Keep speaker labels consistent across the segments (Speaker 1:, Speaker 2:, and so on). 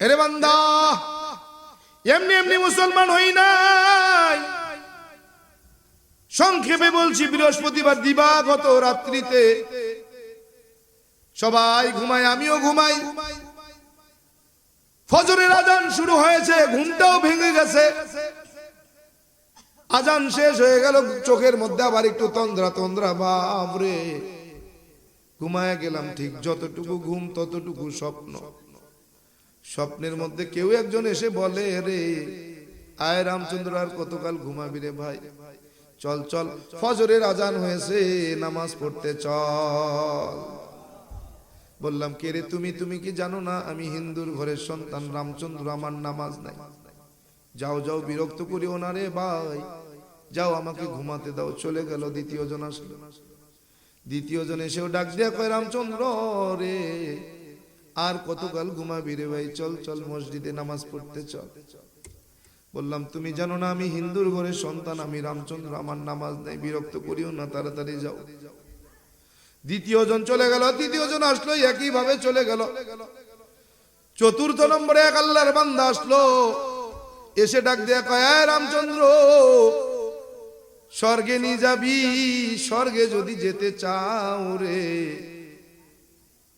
Speaker 1: এরে বান্দা, এমনি এমনি মুসলমান হই নাই। সংক্ষেপে বলছি, বৃহস্পতিবার দিবাগত রাত্রিতে সবাই ঘুমায়, আমিও ঘুমাই। ফজরের আজান শুরু হয়েছে, ঘুমটাও ভেঙে গেছে। আজান শেষ হয়ে গেল, চোখের মধ্যে আবার একটু তন্দ্রা তন্দ্রা বাবরে ঘুমায় গেলাম ঠিক যতটুকু ঘুম, ততটুকু স্বপ্ন। স্বপ্নের মধ্যে কেউ একজন এসে বলে, রে, আয় রামচন্দ্র, আর কতকাল ঘুমাবি রে ভাই? চল চল, ফজরের আজান হয়েছে, নামাজ পড়তে চল। বললাম, কে রে তুমি? তুমি কি জানো না আমি হিন্দুর ঘরের সন্তান? রামচন্দ্র, আমার নামাজ নাই। যাও যাও, বিরক্ত করিও না রে ভাই। যাও, আমাকে ঘুমাতে দাও। চলে গেল দ্বিতীয় জন আসলো। দ্বিতীয় জন এসেও ডাক দিয়া কয়, রামচন্দ্র, রে আর কতকাল ঘুমাবি রে ভাই? চল চল মসজিদে নামাজ পড়তে চল বললাম তুমি জানো না আমি হিন্দুর ঘরের সন্তান আমি রামচন্দ্র আমার নামাজ নেই বিরক্ত করিও না তাড়াতাড়ি যাও। দ্বিতীয় জন চলে গেল তৃতীয় জন আসলো একই ভাবে চলে গেল। চতুর্থ নম্বরে এক আল্লাহর বান্দা আসলো এসে ডাক দেয়া কয় রামচন্দ্র স্বর্গে নিয়ে যাবি স্বর্গে যদি যেতে চাও রে।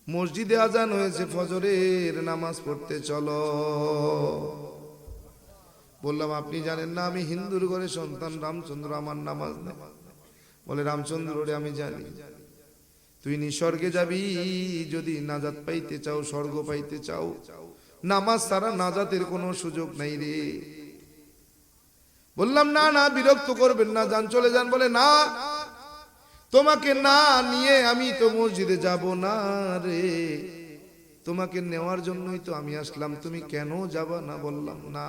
Speaker 1: মসজিদে আজান হয়েছে, ফজরের নামাজ পড়তে চলো। বললাম, আপনি জানেন না, আমি হিন্দুর ঘরে সন্তান, রামচন্দ্র আমার নামাজ নেই বলে, রামচন্দ্র রে, আমি জানি। তুই নিঃস্বর্গে যাবি, যদি নাজাত পাইতে চাও, স্বর্গ পাইতে চাও। নামাজ ছাড়া নাজাতের কোনো সুযোগ নাই রে। বললাম, না না, বিরক্ত করবেন না, যান, চলে যান। বলে, না তোমাকে না নিয়ে আমি তো মসজিদে যাব না রে। তোমাকে নেওয়ার জন্যই তো আমি আসলাম। তুমি কেন যাবা না বললাম না।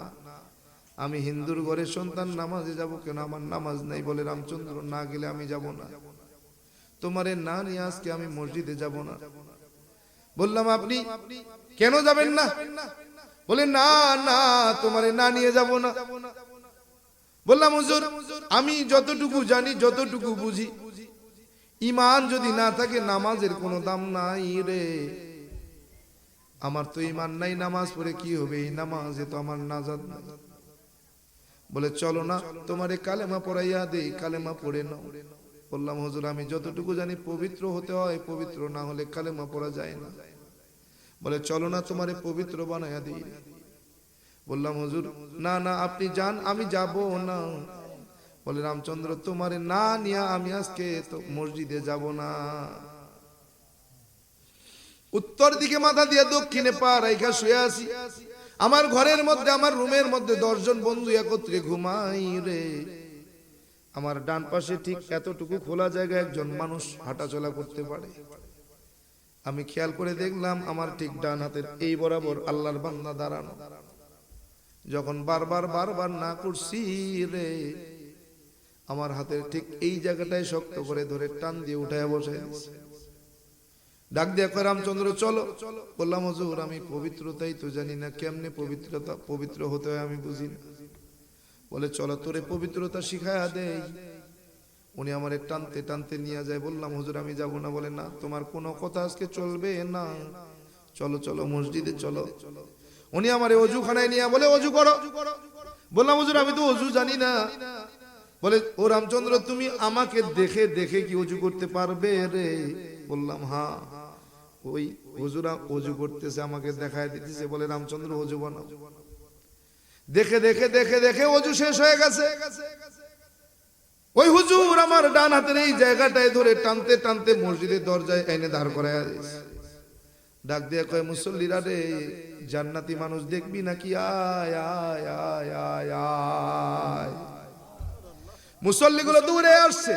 Speaker 1: আমি হিন্দুর ঘরের সন্তান, নামাজে যাব কেন? আমার নামাজ নাই বলে রামচন্দ্র না গেলে আমি যাব না। তোমারে না নিয়ে আজকে আমি মসজিদে যাব না। বললাম, আপনি কেন যাবেন না? বলে, না না, তোমারে না নিয়ে যাব না। বললাম, হুজুর, আমি যতটুকু জানি, যতটুকু বুঝি ইমান যদি না থাকে, নামাজের কোনো দাম নাই রে। আমার তো ইমান নাই, নামাজ পড়ে কি হবে? এই নামাজে তো আমার নাজাদ বলে, চলো না, তোমারে কালেমা পড়াইয়া দেই, কালেমা পড়ে নাও। বললাম, হুজুর, আমি যতটুকু জানি পবিত্র হতে হয়, পবিত্র না হলে কালেমা পড়া যায় না। বলে, চলো না, তোমারে পবিত্র বানাইয়া দিই। বললাম, হুজুর, না না, আপনি যান, আমি যাব না। বলে, রামচন্দ্র, তোমারে না নিয়া আমি আজকে মসজিদে যাব না। উত্তর দিকে মাথা দিয়ে দক্ষিণে পা রাইখা শুয়ে আছি। আমার ঘরের মধ্যে, আমার রুমের মধ্যে দশজন বন্ধু একত্রে ঘুমাই রে। আমার ডান পাশে ঠিক এতটুকু খোলা জায়গায় একজন মানুষ হাঁটাচলা করতে পারে। আমি খেয়াল করে দেখলাম, আমার ঠিক ডান হাতের এই বরাবর আল্লাহর বান্দা দাঁড়ানো। যখন বারবার বারবার না করছি রে আমার হাতের ঠিক এই জায়গাটায় শক্ত করে ধরে টান দিয়ে উঠায় বসে। ডাক দিয়া কয়, রামচন্দ্র, চলো। বললাম, হজুর, আমি পবিত্রতাই তো জানি না, কেমনে পবিত্রতা, পবিত্র হতে হয় আমি বুঝি না। বলে, চলো, তোরে পবিত্রতা শিখায়া দেই। উনি আমার টানতে টানতে নিয়ে যায়। বললাম, হুজুর, আমি যাব না। বলে, না, তোমার কোনো কথা আজকে চলবে না। চলো চলো, মসজিদে চলো। উনি আমার অজু অজুখানায় নিয়ে বলে, অজু করো। বললাম, হুজুর, আমি তো অজু জানি না। বলে, ও রামচন্দ্র, তুমি আমাকে দেখে দেখে কি অজু করতে পারবে রে? বললাম হ্যাঁ ওই হুজুরা অজু করতেছে, আমাকে দেখায় দিতেছে। বলে, রামচন্দ্র অজু বানাও। দেখে দেখে দেখে দেখে অজু শেষ হয়ে গেছে। ওই হুজুর আমার ডান হাতের এই জায়গাটায় ধরে টানতে টানতে মসজিদের দরজায় এনে দাঁড় করায়। ডাক দিয়ে কয়, মুসল্লিরা রে, জান্নাতি মানুষ দেখবি নাকি? আয় আয় আয় আয় আয়। মুসল্লিগুলো দূরে আসছে।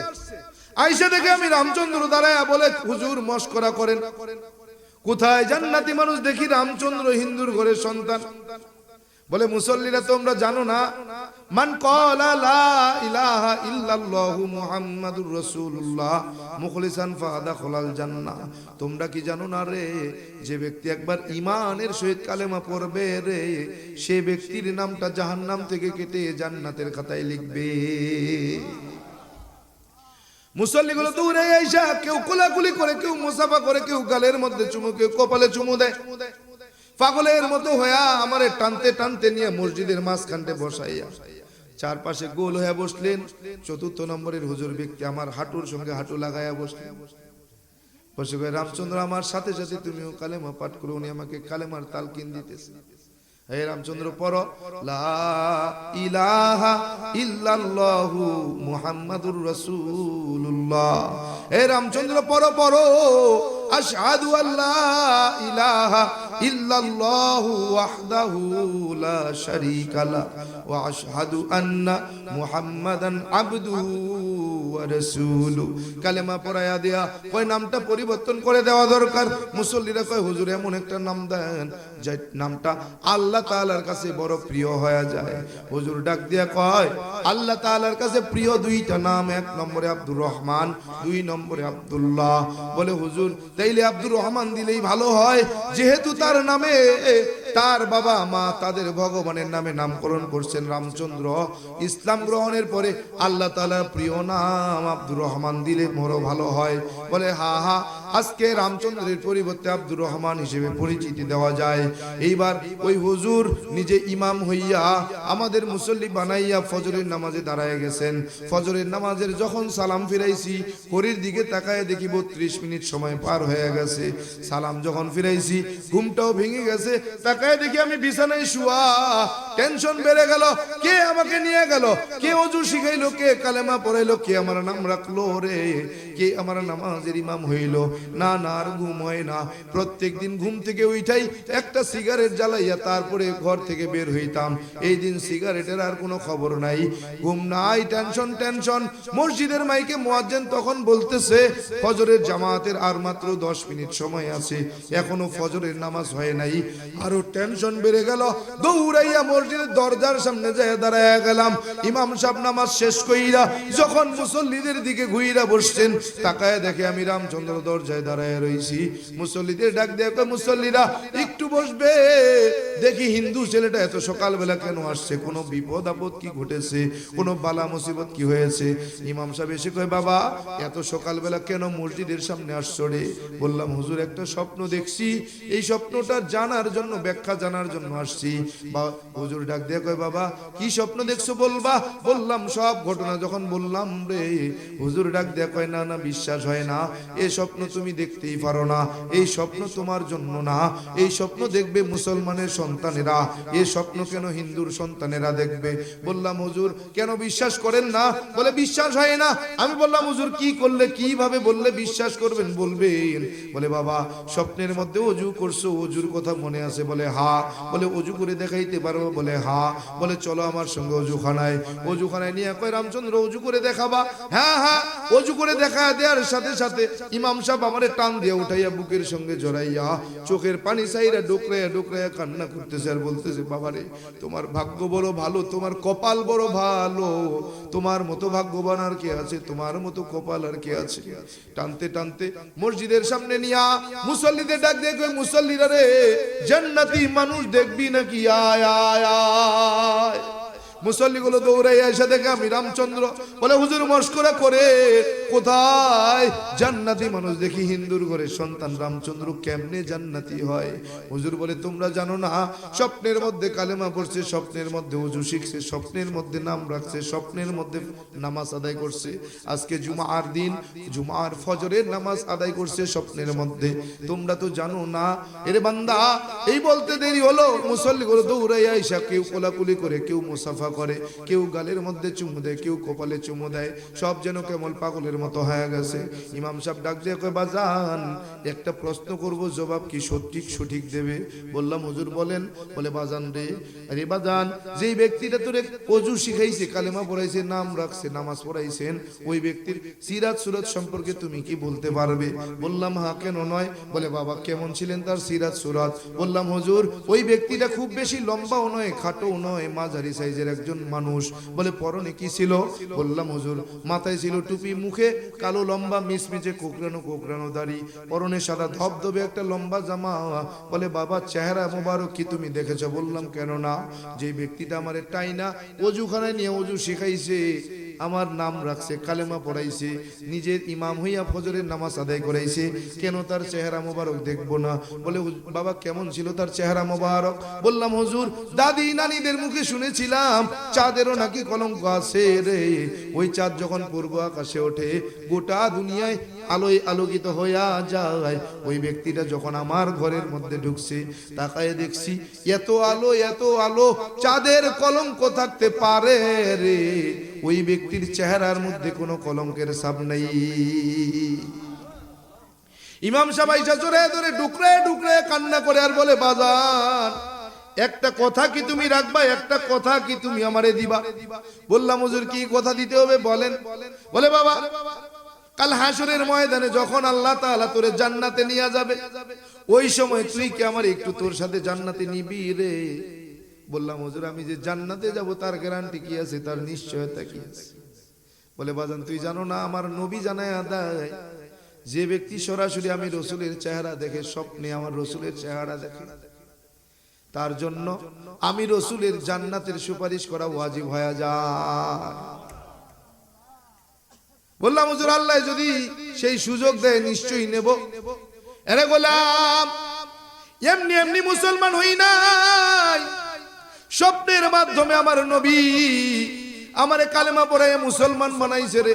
Speaker 1: আইসা দেখে আমি রামচন্দ্র দাঁড়ায় বলে, হুজুর, মস্করা করেন। কোথায় জান্নাতি মানুষ দেখি রামচন্দ্র হিন্দুর ঘরের সন্তান। বলে, মুসল্লিরা তোমরা জানো না, মান ক্বালা লা ইলাহা ইল্লাল্লাহু মুহাম্মাদুর রাসূলুল্লাহ, মুখলিসান ফাদাখালাল জান্নাহ। তোমরা কি জানো না রে, যে ব্যক্তি একবার ঈমানের সহিত কালেমা পড়বে রে, সে ব্যক্তির নামটা জাহান্নাম থেকে কেটে জান্নাতের খাতায় লিখবে। মুসল্লিগুলো দূরে আইসা কেউ কোলাকুলি করে, কেউ মুসাফা করে, কেউ গালের মধ্যে চুমু, কেউ কপালে চুমু দেয়। পাগলের মতো হইয়া আমারে টানতে টানতে নিয়ে মসজিদের মাঝখানতে বসাইয়া চারপাশে গোল হয়ে বসলেন। চতুর্থ নম্বরের হুজুর ব্যক্তি আমার হাঁটুর সঙ্গে হাঁটু লাগাইয়া বসলেন। বসে কয়, রামচন্দ্র আমার সাথে সাথে তুমিও কালেমা পাঠ করো উনি আমাকে কালেমার তালকিন দিতেছে। হে রামচন্দ্র পর মুহাম্মাদুর রাসূলুল্লাহ। হে রামচন্দ্র পর পর আশহাদু আল্লা ইলাহা ইল্লাল্লাহু ওয়াহদাহু লা শারীকা লা ওয়া আশহাদু আন্না মুহাম্মাদান আবদুহু ওয়া কালেমা পড়ায়া দেয়া কয়, নামটা পরিবর্তন করে দেওয়া দরকার। মুসল্লিরা কয়, হুজুর, এমন একটা নাম দেন যে নামটা আল্লাহ তাআলার কাছে বড় প্রিয় হয়ে যায়। হুজুর ডাক দিয়া কয়, আল্লাহ তাআলার কাছে প্রিয় দুইটা নাম, এক নম্বরে আব্দুর রহমান, দুই নম্বরে আব্দুল্লাহ। বলে, হুজুর, তাইলে আব্দুর রহমান দিলেই ভালো যেহেতু তার নামে, তার বাবা মা তাদের ভগবানের নামে নামকরণ করছেন রামচন্দ্র। ইসলাম গ্রহণের পরে আল্লাহ তালা প্রিয় নাম আব্দুর রহমান দিলে মোরও ভালো হয়। বলে, হা হা আজকে রামচন্দ্রের পরিবর্তে আব্দুর রহমান হিসেবে পরিচিতি দেওয়া যায়। এইবার ওই হুজুর নিজে ইমাম হইয়া আমাদের মুসল্লি বানাইয়া ফজরের নামাজে দাঁড়ায় গেছেন। ফজরের নামাজের যখন সালাম ফিরাইছি, ঘড়ির দিকে তাকায় দেখি বত্রিশ মিনিট সময় পার হয়ে গেছে। সালাম যখন ফিরাইছি, ঘুমটাও ভেঙে গেছে। তাকায় দেখি আমি বিছানায় শুয়া। টেনশন বেড়ে গেল, কে আমাকে নিয়ে গেল? কে অজু শিখাইলো, কে কালেমা পড়াইলো, কে আমার নাম রাখল রে? কে আমার নামাজের ইমাম হইল। না না, আর ঘুম হয় না। প্রত্যেক দিন ঘুম থেকে উঠাই একটা সিগারেট জ্বালাইয়া তারপরে ঘর থেকে বের হইতাম। এই দিন সিগারেটের আর কোনো খবর নাই। ঘুম নাই, টেনশন টেনশন। মসজিদের মাইকে মুয়াজ্জিন তখন বলতেছে, ফজরের জামাতের আর মাত্র দশ মিনিট সময় আছে। এখনও ফজরের নামাজ হয় নাই। আরও টেনশন বেড়ে গেল। দৌড়াইয়া মসজিদের দরজার সামনে যায় দাঁড়ায় গেলাম। ইমাম সাহেব নামাজ শেষ কইরা যখন মুসল্লিদের দিকে ঘুইরা বসছেন তাকায় দেখে আমি রামচন্দ্র দরজায় দাঁড়ায় রইছি। মুসল্লিদের ডাক দিয়ে মুসল্লিরা, একটু বসবে। দেখি হিন্দু ছেলেটা এত সকালবেলা কেন আসছে? কোনো বিপদ আপদ কি ঘটেছে? কোনো বালা মুসিবত কি হয়েছে? ইমাম সাহেব এসে কয়, বাবা, এত সকালবেলা কেন মসজিদের সামনে আসছো রে? বললাম, হুজুর, একটা স্বপ্ন দেখছি। এই স্বপ্নটা জানার জন্য, ব্যাখ্যা জানার জন্য আসছি। বা হুজুর ডাক দিয়ে কয়, বাবা, কি স্বপ্ন দেখছ বলবা? বললাম, সব ঘটনা যখন বললাম রে। হুজুর ডাক দিয়ে কয়, না না বিশ্বাস হয় না। এই স্বপ্ন তুমি দেখতেই পারো না। এই স্বপ্ন তোমার জন্য না। এই স্বপ্ন দেখবে মুসলমানের সন্তানেরা। এই স্বপ্ন কেন হিন্দুর সন্তানেরা দেখবে? বললাম, হুজুর, কেন বিশ্বাস করেন না? বলে, বিশ্বাস হয় না। আমি বললাম, হুজুর, কি করলে, কীভাবে বললে বিশ্বাস করবেন, বলবেন? বলে, বাবা, স্বপ্নের মধ্যে অজু করছ, অজুর কথা মনে আছে? বলে, হা। বলে, অজু করে দেখাইতে পারো? বলে, হা। বলে, চলো আমার সঙ্গে অজুখানায়। অজুখানায় নিয়ে কয়, রামচন্দ্র, অজু করে দেখাবা। হ্যাঁ হ্যাঁ অজু করে দেখা দেওয়ার সাথে সাথে ইমাম সাহেব আমারে টান দিয়ে উঠাইয়া বুকের সঙ্গে জড়াইয়া চোখের পানি সাইরা ডোকরাইয়া ডোকরাইয়া কান্না করতেছে আর বলতেছে, বাবারে, তোমার ভাগ্য বড় ভালো, তোমার কপাল বড় ভালো, তোমার মতো ভাগ্যবান আর কে আছে, তোমার মতো কপাল আর কে আছে? টানতে টানতে মসজিদের সামনে নিয়া মুসল্লিদের ডাক দেখবে মুসল্লিরা রে, জান্নাতি মানুষ দেখবি নাকি? আয় আয় আয়। মুসল্লিগুলো দৌড়াই এসে দেখে আমি রামচন্দ্র। বলে, হুজুর, মস্করা করে, কোথায়? জান্নাতি মানুষ দেখি হিন্দুর ঘরে সন্তান। রামচন্দ্র কেমনে জান্নাতি হয়? হুজুর বলে, তোমরা জানো না, স্বপ্নের মধ্যে কালেমা পড়ছে, স্বপ্নের মধ্যে উজু শিখছে, স্বপ্নের মধ্যে নাম রাখছে, স্বপ্নের মধ্যে নামাজ আদায় করছে। আজকে জুমার দিন, জুমার ফজরের নামাজ আদায় করছে স্বপ্নের মধ্যে। তোমরা তো জানো না। এর বান্দা, এই বলতে দেরি হলো। মুসল্লি গুলো দৌড়াইয়া আইসা কেউ কোলাকুলি করে, কেউ মুসাফা করে। কেউ গালের মধ্যে চুমু দেয়, কেউ কপালে চুমু দেয়। সব যেন কেমন পাগলের মতো হয়ে গেছে। ইমাম সাহেব ডাক দিয়ে কয়, বাজান, একটা প্রশ্ন করব, জবাব কি সঠিক সঠিক দেবে? বললাম, হুজুর বলেন। বলে, বাজান রে। আরে বাজান, যেই ব্যক্তিটা তোরে অজু শিখাইছে, কালেমা পড়াইছে, নাম রাখছে, নামাজ পড়াইছেন, ওই ব্যক্তির সিরাত সুরত সম্পর্কে তুমি কি বলতে পারবে? বললাম হ্যাঁ কেন নয়? বলে, বাবা, কেমন ছিলেন তার সিরাত সুরাত? বললাম, হুজুর, ওই ব্যক্তিটা খুব বেশি লম্বাও নয়, খাটোও নয়, মাঝারি সাইজের একজন মানুষ বলে, পরনে কি ছিল? বললাম, হুজুর, মাথায় ছিল টুপি, মুখে কালো লম্বা মিসমিচে কোকড়ানো কোকড়ানো দাড়ি, পরনে সাদা ধবধবে একটা লম্বা জামা। বলে, বাবা, চেহারা মোবারক কি তুমি দেখেছ? বললাম কেন না যে ব্যক্তিটা আমার টাইনা, অজুখানায় নিয়ে অজু শিখাইছে। আমার নাম রাখছে, কালেমা পড়াইছে, নিজের ইমাম হইয়া ফজরের নামাজ আদায় করাইছে, কেন তার চেহারা মোবারক দেখব না? বলে বাবা কেমন ছিল তার চেহারা মোবারক? বললাম, হুজুর, দাদি নানিদের মুখে শুনেছিলাম, চাঁদেরও নাকি কলঙ্ক আছে রে। ওই চাঁদ যখন পূর্ব আকাশে ওঠে, গোটা দুনিয়ায় আলোয় আলোকিত হইয়া যায়। ওই ব্যক্তিটা যখন আমার ঘরের মধ্যে ঢুকছে, তাকায় দেখছি, এত আলো এত আলো, চাঁদের কলঙ্ক থাকতে পারে রে। ওই ব্যক্তির চেহারার মধ্যে কোনো কলঙ্কের ছাপ নেই। ইমাম সাহেব জোরে ধরে ডুকরে ডুকরে কান্না করে আর বলে বাজার একটা কথা কি তুমি রাখবা, একটা কথা কি তুমি আমারে দিবা? বললাম, হুজুর, কি কথা দিতে হবে বলেন। বলে, বাবা, কাল হাসরের ময়দানে যখন আল্লাহ তাআলা তোরে জান্নাতে নিয়ে যাবে, ওই সময় তুই কি আমার একটু তোর সাথে জান্নাতে নিবি রে? বললাম, হুজুর, আমি যে জান্নাতে যাব, তার গ্যারান্টি কি আছে? তার নিশ্চয়তা কি আছে? বলে, বাজান, তুই জানো না, আমার নবী জানায় আদায়। যে ব্যক্তি সরাসরি আমি রসুলের চেহারা দেখে, স্বপ্নে আমার রসুলের চেহারা দেখে। তার জন্য আমি রসুলের জান্নাতের সুপারিশ করা ওয়াজিব হয়ে যায়। বললাম, হুজুর, আল্লাহ যদি সেই সুযোগ দেয়, নিশ্চয়ই নেব। এরে গোলাম, এমনি এমনি মুসলমান হই নাই। স্বপ্নের মাধ্যমে আমার নবী আমারে কালেমা পড়ে মুসলমান বানাইছে রে।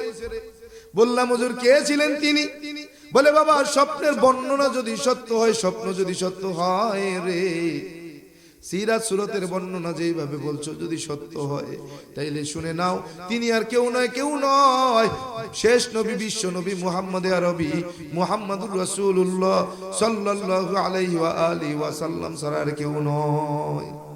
Speaker 1: বললাম, হুজুর, কে ছিলেন তিনি? বলে, বাবা, স্বপ্নের বর্ণনা যদি সত্য হয়, স্বপ্ন যদি সত্য হয় রে। সিরাত সুরতের বর্ণনা যেইভাবে বলছো, যদি সত্য হয়, তাইলে শুনে নাও, তিনি আর কেউ নয় কেউ নয়। শেষ নবী, বিশ্ব নবী, মুহাম্মদ আরবি, মুহাম্মদুর রাসূলুল্লাহ সাল্লাল্লাহু আলাইহি ওয়া আলিহি ওয়া সাল্লাম ছাড়া আর কেউ নয়।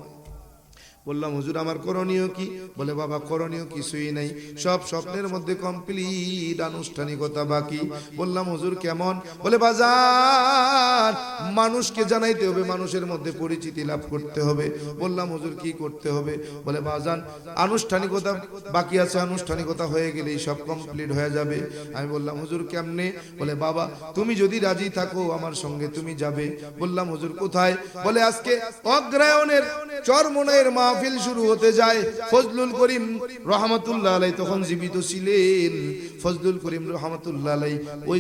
Speaker 1: বললাম, হুজুর, আমার করণীয় কি? বলে, বাবা, করণীয় কিছুই নাই। সব স্বপ্নের মধ্যে কমপ্লিট আনুষ্ঠানিকতা বাকি। বললাম, হুজুর, কেমন? বলে বাজার মানুষকে জানাইতে হবে, মানুষের মধ্যে পরিচিতি লাভ করতে হবে। বললাম, হুজুর, কি করতে হবে? বলে, বাজান, আনুষ্ঠানিকতা বাকি আছে, আনুষ্ঠানিকতা হয়ে গেলেই সব কমপ্লিট হয়ে যাবে। আমি বললাম, হুজুর, কেমনে? বলে, বাবা, তুমি যদি রাজি থাকো, আমার সঙ্গে তুমি যাবে। বললাম, হুজুর, কোথায়? বলে, আজকে অগ্রায়ণের চরমনের মাহফিল শুরু হতে যায়। ফজলুল করিম রহমতুল্লাহ আলাই তখন জীবিত ছিলেন। ফজলুল করিম রহমতুল্লাহ আলাই ওই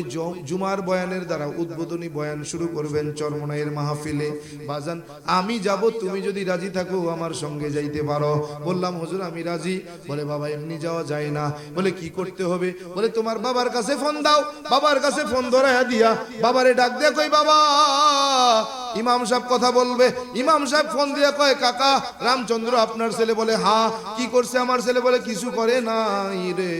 Speaker 1: জুমার বয়ানের দ্বারা উদ্বোধনী বয়ান শুরু করবেন চরমনাইয়ের মাহফিলে। বাজান, আমি যাব, তুমি যদি রাজি থাকো, আমার সঙ্গে যাইতে পারো। বললাম, হুজুর, আমি রাজি। বলে, বাবা, এমনি যাওয়া যায় না। বলে, কি করতে হবে? বলে, তোমার বাবার কাছে ফোন দাও। বাবার কাছে ফোন ধরাইয়া দিয়া বাবারে ডাক দে কই বাবা ইমাম সাহেব কথা বলবে। ইমাম সাহেব ফোন দিয়ে কয়, কাকা, রামচন্দ্র আপনার ছেলে বলে হা কি করছে আমার ছেলে বলে, কিছু করে নাই রে।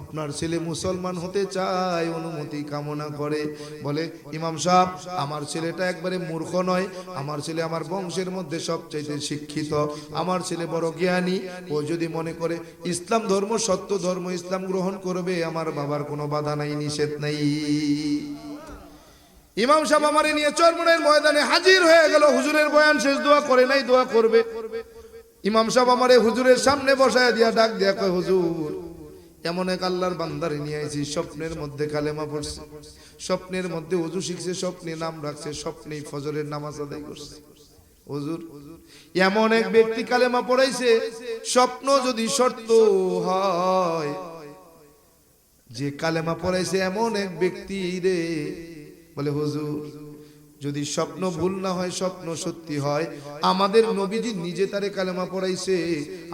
Speaker 1: আপনার ছেলে মুসলমান হতে চায়, অনুমতি কামনা করে। বলে, ইমাম সাহেব, আমার ছেলেটা একবারে মূর্খ নয়। আমার ছেলে আমার বংশের মধ্যে সবচাইতে শিক্ষিত। আমার ছেলে বড় জ্ঞানী। ও যদি মনে করে ইসলাম ধর্ম সত্য ধর্ম ইসলাম গ্রহণ করবে, আমার বাবার কোনো বাধা নাই, নিষেধ নাই। ইমাম সাহেব আমারে নিয়ে চরমনের ময়দানে হাজির হয়ে গেল। হুজুরের বয়ান শেষ, দোয়া করে নাই, দোয়া করবে। ইমাম সাহেব আমারে হুজুরের সামনে বসায় দিয়া ডাক দিয়া কয়, হুজুর, এমন এক আল্লাহর বান্দারে নিয়ে আইছি, স্বপ্নের মধ্যে কালেমা পড়ছে, স্বপ্নের মধ্যে উজু শিখছে, স্বপ্নে নাম রাখছে, স্বপ্নেই ফজরের নামাজ আদায় করছে। হুজুর, এমন এক ব্যক্তি কালেমা পড়াইছে, স্বপ্ন যদি সত্য হয়, যে কালেমা পড়াইছে এমন এক ব্যক্তি রে বলে, হুজুর, যদি স্বপ্ন ভুল না হয়, স্বপ্ন সত্যি হয়, আমাদের নবীজি নিজে তারে কালেমা পড়াইছে,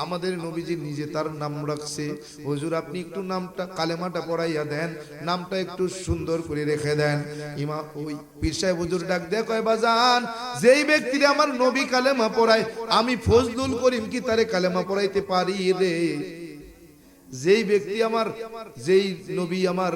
Speaker 1: আমাদের নবীজি নিজে তার নাম রাখছে। হুজুর, আপনি একটু নামটা, কালেমাটা পড়াইয়া দেন, নামটা একটু সুন্দর করে রেখে দেন। ইমা, ওই পীর সাহেব হুজুর ডাক দেয়, কয়, বাজান, যেই ব্যক্তিরে আমার নবী কালেমা পড়ায়, আমি ফজলুল করিম কি তারে কালেমা পড়াইতে পারি রে? যেই ব্যক্তি আমার, যেই নবী আমার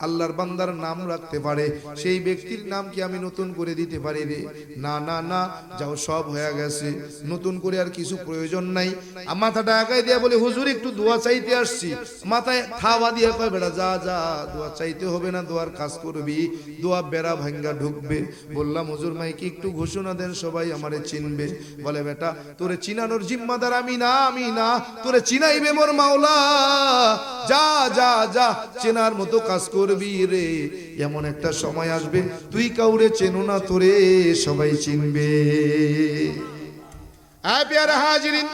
Speaker 1: আল্লাহর বান্দার নাম রাখতে পারে, সেই ব্যক্তির নাম কি আমি নতুন করে দিতে পারি রে? না না না, যাও, সব হয়ে গেছে। নতুন করে আর কিছু প্রয়োজন নাই। মাথাটা আগায় দিয়া বলে, হুজুর, একটু দোয়া চাইতে আসছি। মাথায় থাওয়া দিয়ে কয়, বেড়া, যা যা, দোয়া চাইতে হবে না, দোয়ার কাজ করবি। দোয়া বেড়া ভাঙ্গা ঢুকবে। বললাম, হুজুর মাইকে একটু ঘোষণা দেন, সবাই আমারে চিনবে। বলে, বেটা, তোরে চিনানোর জিম্মাদার আমি না আমি না। তোরে চিনাইবে মোর মাওলা। যা যা যা, চেনার মতো কাজ করবি রে? এমন একটা সময় আসবে, তুই কাউরে চেনো না তোরে, সবাই চিনবে। হাজিরিন।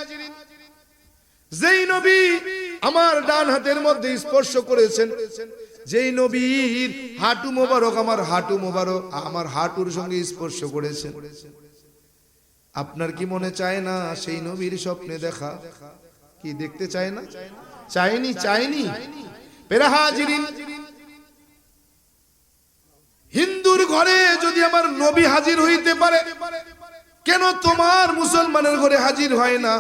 Speaker 1: যেই নবী আমার ডান হাতের মধ্যে স্পর্শ করেছেন, যেই নবীর হাঁটু মোবারক আমার হাঁটু মোবারক, আমার হাঁটুর সঙ্গে স্পর্শ করেছেন। আপনার কি মনে চায় না সেই নবীর স্বপ্নে দেখা? কি দেখতে চায় না? চাইনি চাইনি পেরা হিন্দুর ঘরে যদি আমার নবী হাজির হইতে পারে, কেন তোমার মুসলমানের ঘরে হাজির হয় না?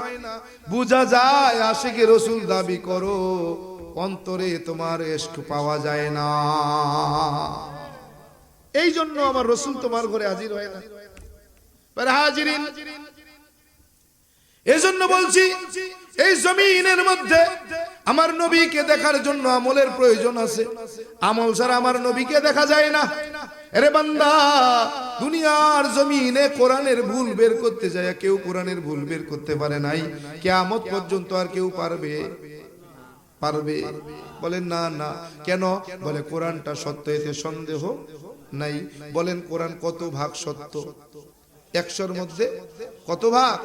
Speaker 1: বুঝা যায় আশেকে রসুল দাবি করো, অন্তরে তোমার এস্ক পাওয়া যায় না। এই জন্য আমার রসুল তোমার ঘরে হাজির হয় না। হাজিরিন, এজন্য বলছি, এই জমিনের মধ্যে আমার নবীকে দেখার জন্য আমলের প্রয়োজন আছে। আমল ছাড়া আমার নবীকে দেখা যায় না। আরে বান্দা, দুনিয়ার জমিনে কোরআনের ভুল বের করতে যায়, কেউ কোরআনের ভুল বের করতে পারে নাই। কেয়ামত পর্যন্ত আর কেউ পারবে? পারবে? বলেন, না না। কেন? বলে, কোরআনটা সত্য, এতে সন্দেহ নাই। বলেন, কোরআন কত ভাগ সত্য? একশোর মধ্যে? কত ভাগ?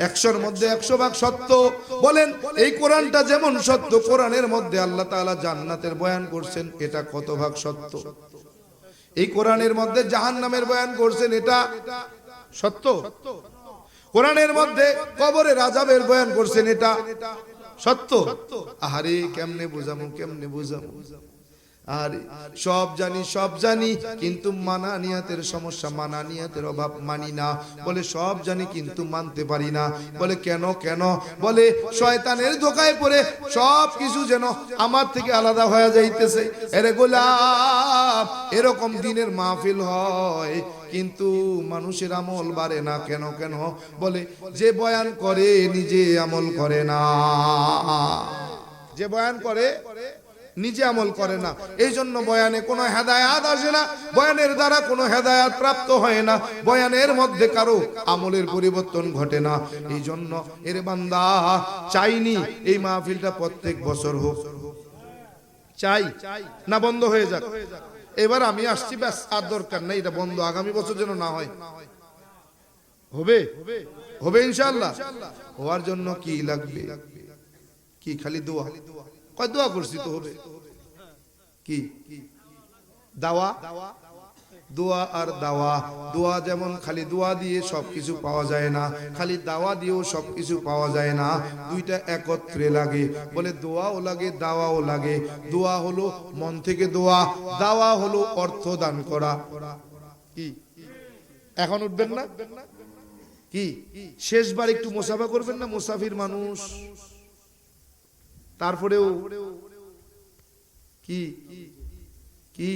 Speaker 1: একশোর মধ্যে একশো ভাগ সত্য। বলেন, এই কোরআনটা যেমন সত্য, কোরআনের মধ্যে আল্লাহ তাআলা জান্নাতের বয়ান করছেন, এটা কত ভাগ সত্য? এই কোরআনের মধ্যে জাহান নামের বয়ান করছেন, এটা সত্য? কোরআনের মধ্যে কবরে রাজাবের বয়ান করছেন, এটা সত্য? আহারে, কেমনে বুঝামু কেমনে বুঝামু? আর সব জানি সব জানি, কিন্তু মানানিয়াতের সমস্যা মানানিয়াতের অভাব মানি না। বলে, সব জানি, কিন্তু মানতে পারি না। বলে, কেন কেন? বলে, শয়তানের ধোকায় পড়ে সব কিছু যেন আমার থেকে আলাদা হয়ে যাইতেছে। এরে গোলাপ, এরকম দিনের মাহফিল হয়, কিন্তু মানুষের আমল বাড়ে না। কেন কেন? বলে, যে বয়ান করে, নিজে আমল করে না। যে বয়ান করে নিজে আমল করে না। এই জন্য বয়ানে কোনো হেদায়াত আসে না। বয়ানের দ্বারা কোনো হেদায়াত প্রাপ্ত হয় না। বয়ানের মধ্যে কারও আমলের পরিবর্তন ঘটে না। এই জন্য এর বান্দা চাইনি এই মাহফিলটা প্রত্যেক বছর হোক। চাই না বন্ধ হয়ে যাক। এবার আমি আসছি, ব্যাস, আর দরকার নেই, এটা বন্ধ। আগামী বছর যেন না হয়। হবে? হবে ইনশাল্লাহ হওয়ার জন্য কি লাগবে? কি, খালি দোয়া? দোয়া করছি তো হবে কি? দাওয়া? দোয়া আর দাওয়া। দোয়া যেমন খালি দোয়া দিয়ে সবকিছু পাওয়া যায় না, খালি দাওয়া দিয়েও সবকিছু পাওয়া যায় না। দুইটা একত্রে লাগে। বলে দোয়াও লাগে, দাওয়াও লাগে। দোয়া হলো মন থেকে দোয়া, দাওয়া হলো অর্থ দান করা। কি? এখন উঠবেন না? কি? শেষবার একটু মোসাফা করবেন না, মুসাফির মানুষ? তারপরেও কি? কি?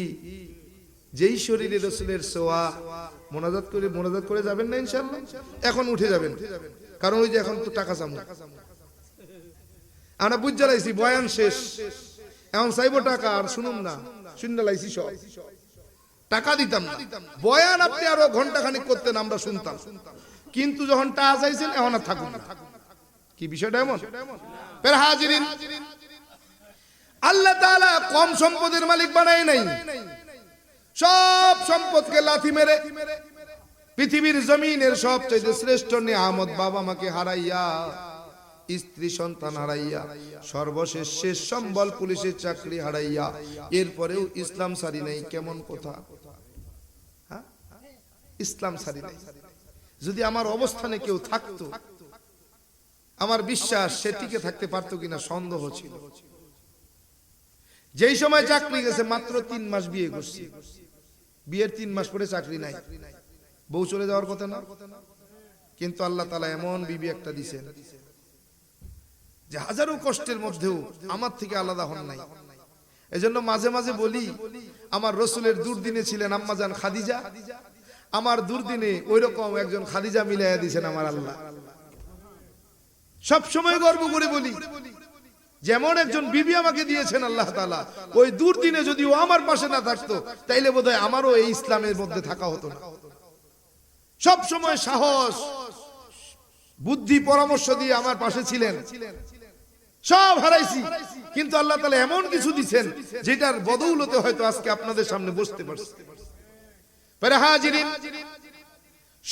Speaker 1: যেই শরীরে রসুলের সোয়া মোনাজাত করে মোনাজাত করে যাবেন না ইনশাল্লাহ এখন উঠে যাবেন। কারণ ওই যে এখন তো টাকা চামু আমরা বুঝ জ্বালাইছি বয়ান শেষ। এখন চাইব টাকা, আর শুনুন না শুনে লাইছি সব। টাকা দিতাম না। বয়ান আপনি আরও ঘণ্টা খানিক করতেন, আমরা শুনতাম। কিন্তু যখন টাকা চাইছেন, এখন আর থাকুন কি বিষয়টা এমন? আল্লাহ কম সম্পদের মালিক নাই। সব সম্পদকে লাথি মেরে পৃথিবীর জমিনের সবচেয়ে শ্রেষ্ঠ নিয়ামত বাবা মাকে হারাইয়া, স্ত্রী, সন্তান হারাইয়া, সর্বশেষ শেষ সম্বল পুলিশের চাকরি হারাইয়া, এরপরেও ইসলাম সারি নাই, কেমন কথা? হ্যাঁ? ইসলাম সারি নাই। যদি আমার অবস্থানে কেউ থাকতো আমার বিশ্বাস সে টিকে থাকতে পারতো কিনা সন্দেহ ছিল। যেই সময় চাকরি গেছে, মাত্র তিন মাস বিয়ে করছি। বিয়ের তিন মাস পরে চাকরি নাই। বউ চলে যাওয়ার কথা না। কিন্তু আল্লাহ তালা এমন বিবি একটা দিছেন যে হাজারো কষ্টের মধ্যেও আমার থেকে আলাদা হন নাই। এজন্য মাঝে মাঝে বলি, আমার রসুলের দুর্দিনে ছিলেন আম্মাজান খাদিজা। আমার দুর্দিনে ওই রকম একজন খাদিজা মিলাইয়া দিছেন আমার আল্লাহ। সব সময় গর্ব করে বলি, যেমন একজন বিবি আমাকে দিয়েছেন আল্লাহ তালা ওই দুর্দিনে যদি ও আমার পাশে না থাকতো, তাইলে বোধ আমারও এই ইসলামের মধ্যে থাকা হতো না। সব সময় সাহস, বুদ্ধি, পরামর্শ দিয়ে আমার পাশে ছিলেন। সব হারাইছি, কিন্তু আল্লাহ তালা এমন কিছু দিচ্ছেন যেটার বদৌলতে হয়তো আজকে আপনাদের সামনে বসতে পারছি।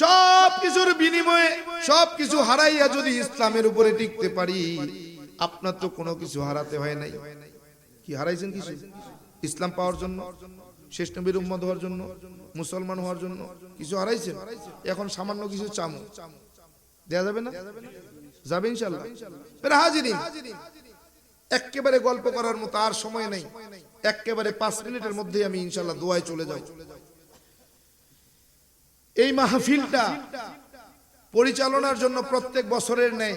Speaker 1: সব কিছুর বিনিময়ে সব কিছু হারাইয়া যদি ইসলামের উপরে টিকতে পারি, আপনার তো কোনো কিছু হারাতে হয় নাই। কি হারাইছেন কিছু? ইসলাম পাওয়ার জন্য, শেষ নবীর উম্মত হওয়ার জন্য, মুসলমান হওয়ার জন্য কিছু হারাইছেন? এখন সামান্য কিছু চামু। দেয়া যাবে না? যাবে ইনশাল্লাহ। হাজিরিন। একেবারে গল্প করার মতো আর সময় নেই। একেবারে পাঁচ মিনিটের মধ্যে আমি ইনশাল্লাহ দোয়ায় চলে যাব। এই মাহফিলটা পরিচালনার জন্য প্রত্যেক বছরের নেই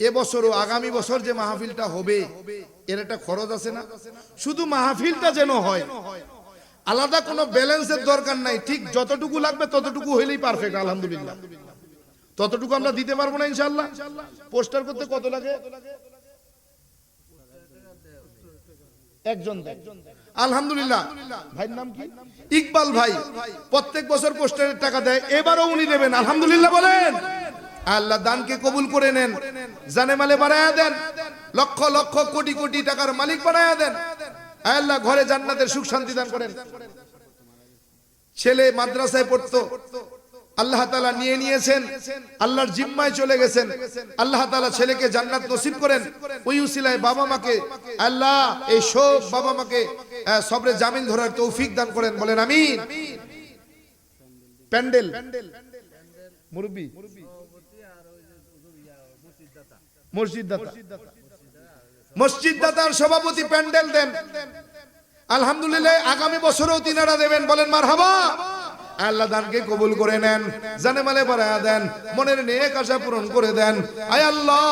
Speaker 1: এবছরও আগামী বছর যে মাহফিলটা হবে, এর একটা খরচ আছে না? শুধু মাহফিলটা যেন হয়, আলাদা কোনো ব্যালেন্সের দরকার নাই। ঠিক যতটুকু লাগবে ততটুকু হইলেই পারফেক্ট আলহামদুলিল্লাহ। ততটুকু আমরা দিতে পারব না ইনশাল্লাহ পোস্টার করতে কত লাগে? একজন দেয়। আলহামদুলিল্লাহ। ভাইয়ের নাম কি? ইকবাল ভাই প্রত্যেক বছর পোস্টারের টাকা দেয় এবারও উনি দেবেন আলহামদুলিল্লাহ বলেন। আল্লাহ দানকে কবুল করে নেন জানে মালে বাড়ায়া দেন লক্ষ লক্ষ কোটি কোটি টাকার মালিক বাড়ায়া দেন। আল্লাহ ঘরে জান্নাতের সুখ শান্তি দান করেন। ছেলে মাদ্রাসায় পড়তো আল্লাহ তালা নিয়ে নিয়েছেন, আল্লাহর জিম্মায় চলে গেছেন, আল্লাহ তালা ছেলেকে জান্নাত নসিব করেন, ওই উসিলায় বাবা মাকে আল্লাহ এই সব বাবা মাকে সবরে জামিন ধরার তৌফিক দান করেন, বলেন আমিন। প্যান্ডেল। মুরব্বী। মসজিদ দাতার সভাপতি প্যান্ডেল দেন। আলহামদুলিল্লাহ, আগামী বছরও তিনারা দেবেন, বলেন মার হাবা আল্লাহ দানকে কবুল করে নেন, জানে মালে বাড়ায় দেন, মনের নেক আশা পূরণ করে দেন। আয় আল্লাহ,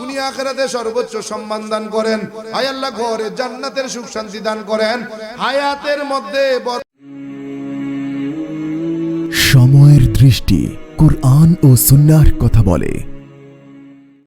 Speaker 1: দুনিয়া আখেরাতে সর্বোচ্চ সম্মান দান করেন। আয় আল্লাহ, ঘরে জান্নাতের সুখ শান্তি দান করেন। হায়াতের মধ্যে
Speaker 2: সময়ের দৃষ্টি কোরআন ও সুন্নার কথা বলে।